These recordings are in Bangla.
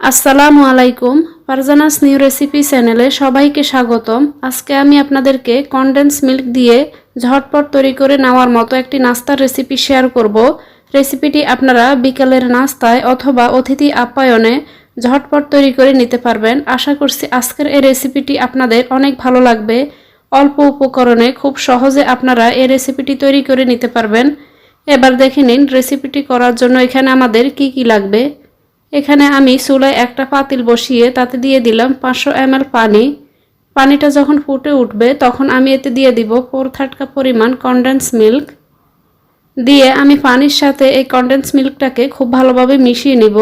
আসসালামু আলাইকুম। ফারজানাস নিউ রেসিপি চ্যানেলে সবাইকে স্বাগতম। আজকে আমি আপনাদেরকে কনডেন্স মিল্ক দিয়ে ঝটপট তৈরি করে নেওয়ার মতো একটি নাস্তার রেসিপি শেয়ার করব। রেসিপিটি আপনারা বিকালের নাস্তায় অথবা অতিথি আপ্যায়নে ঝটপট তৈরি করে নিতে পারবেন। আশা করছি আজকের এই রেসিপিটি আপনাদের অনেক ভালো লাগবে। অল্প উপকরণে খুব সহজে আপনারা এই রেসিপিটি তৈরি করে নিতে পারবেন। এবার দেখে নিন রেসিপিটি করার জন্য এখানে আমাদের কি কি লাগবে। এখানে আমি চুলায় একটা পাতিল বসিয়ে তাতে দিয়ে দিলাম পাঁচশো এম পানি। পানিটা যখন ফুটে উঠবে, তখন আমি এতে দিয়ে দিব ফোর থার্ড কাপ পরিমাণ কনডেন্স মিল্ক দিয়ে আমি পানির সাথে এই কনডেন্স মিল্কটাকে খুব ভালোভাবে মিশিয়ে নিব।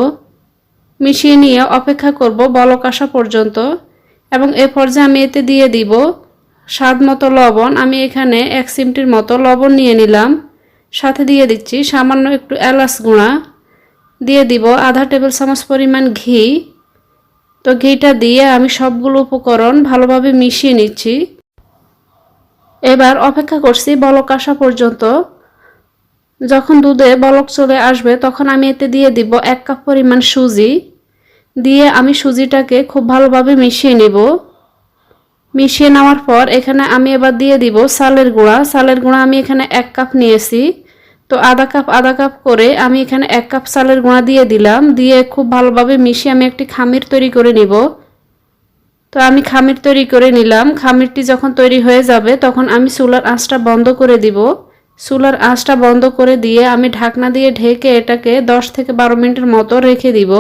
মিশিয়ে নিয়ে অপেক্ষা করব বলক আসা পর্যন্ত। এবং এ পর্যায়ে আমি এতে দিয়ে দিব স্বাদ মতো লবণ। আমি এখানে এক চিমটির মতো লবণ নিয়ে নিলাম। সাথে দিয়ে দিচ্ছি সামান্য একটু এলাচ গুঁড়া। দিয়ে দিব। আধা টেবিল চামচ পরিমাণ ঘি। তো ঘিটা দিয়ে আমি সবগুলো উপকরণ ভালোভাবে মিশিয়ে নিচ্ছি। এবার অপেক্ষা করছি বলক আসা পর্যন্ত। যখন দুধে বলক চলে আসবে, তখন আমি এতে দিয়ে দিব এক কাপ পরিমাণ সুজি। দিয়ে আমি সুজিটাকে খুব ভালোভাবে মিশিয়ে নেব। মিশিয়ে নেওয়ার পর এখানে আমি এবার দিয়ে দিব সালের গুঁড়া। সালের গুঁড়া আমি এখানে এক কাপ নিয়েছি। তো আধা কাপ আধা কাপ করে আমি এখানে এক কাপ চালের গুঁড়া দিয়ে দিলাম। দিয়ে খুব ভালোভাবে মিশিয়ে আমি একটি খামির তৈরি করে নিব। তো আমি খামির তৈরি করে নিলাম। খামিরটি যখন তৈরি হয়ে যাবে, তখন আমি চুলার আঁচটা বন্ধ করে দিব। চুলার আঁচটা বন্ধ করে দিয়ে আমি ঢাকনা দিয়ে ঢেকে এটাকে 10 থেকে বারো মিনিটের মতো রেখে দিব।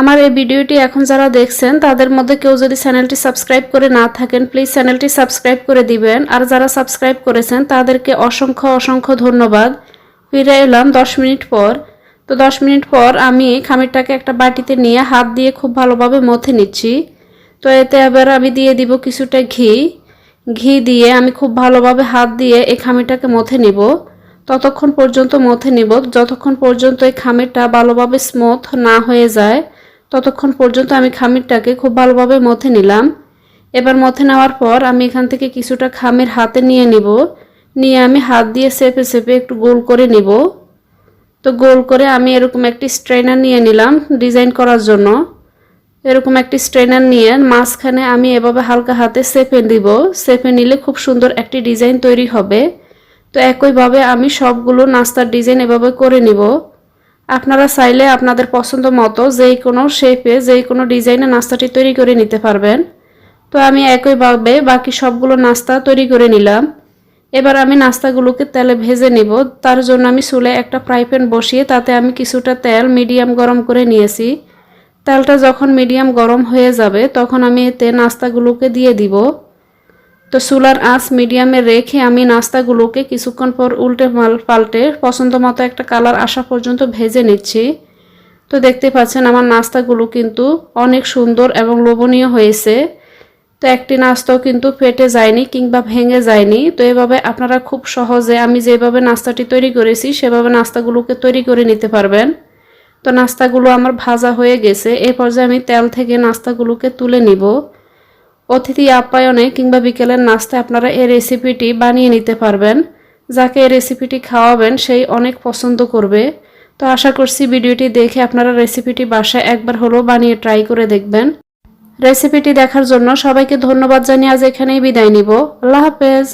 আমার এই ভিডিওটি এখন যারা দেখছেন, তাদের মধ্যে কেউ যদি চ্যানেলটি সাবস্ক্রাইব করে না থাকেন প্লিজ চ্যানেলটি সাবস্ক্রাইব করে দিবেন। আর যারা সাবস্ক্রাইব করেছেন, তাদেরকে অসংখ্য অসংখ্য ধন্যবাদ। ফিরে এলাম দশ মিনিট পর। তো দশ মিনিট পর আমি খামিরটাকে একটা বাটিতে নিয়ে হাত দিয়ে খুব ভালোভাবে মথে নিচ্ছি। তো এতে আবার আমি দিয়ে দিব কিছুটা ঘি। ঘি দিয়ে আমি খুব ভালোভাবে হাত দিয়ে এই খামিরটাকে মথে নিব। ততক্ষণ পর্যন্ত মথে নিব। যতক্ষণ পর্যন্ত এই খামিরটা ভালোভাবে স্মুথ না হয়ে যায় ততক্ষণ পর্যন্ত আমি খামিরটাকে খুব ভালোভাবে মথে নিলাম। এবার মথে নেওয়ার পর আমি এখান থেকে কিছুটা খামির হাতে নিয়ে নিব। নিয়ে আমি হাত দিয়ে সেপে সেপে একটু গোল করে নিব। তো গোল করে আমি এরকম একটি স্ট্রেনার নিয়ে নিলাম ডিজাইন করার জন্য। এরকম একটি স্ট্রেনার নিয়ে মাঝখানে আমি এভাবে হালকা হাতে সেপে দিব সেপে নিলে খুব সুন্দর একটি ডিজাইন তৈরি হবে। তো একইভাবে আমি সবগুলো নাস্তার ডিজাইন এভাবে করে নিব। আপনারা চাইলে আপনাদের পছন্দ মতো যেই কোনো শেপে যেই কোনো ডিজাইনে নাস্তাটি তৈরি করে নিতে পারবেন। তো আমি একইভাবে বাকি সবগুলো নাস্তা তৈরি করে নিলাম। এবার আমি নাস্তাগুলোকে তেলে ভেজে নিব। তার জন্য আমি চুলে একটা ফ্রাই প্যান বসিয়ে তাতে আমি কিছুটা তেল মিডিয়াম গরম করে নিয়েছি। তেলটা যখন মিডিয়াম গরম হয়ে যাবে, তখন আমি এতে নাস্তাগুলোকে দিয়ে দিব। তো চুলার আঁচ মিডিয়ামে রেখে আমি নাস্তাগুলোকে কিছুক্ষণ পর উল্টে পাল্টে পছন্দ মতো একটা কালার আসা পর্যন্ত ভেজে নিচ্ছি। তো দেখতে পাচ্ছেন আমার নাস্তাগুলো কিন্তু অনেক সুন্দর এবং লোভনীয় হয়েছে। তো একটি নাস্তাও কিন্তু ফেটে যায়নি কিংবা ভেঙে যায়নি। তো এভাবে আপনারা খুব সহজে আমি যেভাবে নাস্তাটি তৈরি করেছি, সেভাবে নাস্তাগুলোকে তৈরি করে নিতে পারবেন। তো নাস্তাগুলো আমার ভাজা হয়ে গেছে। এ পর্যায়ে আমি তেল থেকে নাস্তাগুলোকে তুলে নিব। অতিথি আপ্যায়নে কিংবা বিকেলের নাস্তায় আপনারা এই রেসিপিটি বানিয়ে নিতে পারবেন। যাকে এই রেসিপিটি খাওয়াবেন, সেই অনেক পছন্দ করবে। তো আশা করছি ভিডিওটি দেখে আপনারা রেসিপিটি বাসায় একবার হলেও বানিয়ে ট্রাই করে দেখবেন। রেসিপিটি দেখার জন্য সবাইকে ধন্যবাদ জানিয়ে আজ এখানেই বিদায় নিব। আল্লাহ হাফেজ।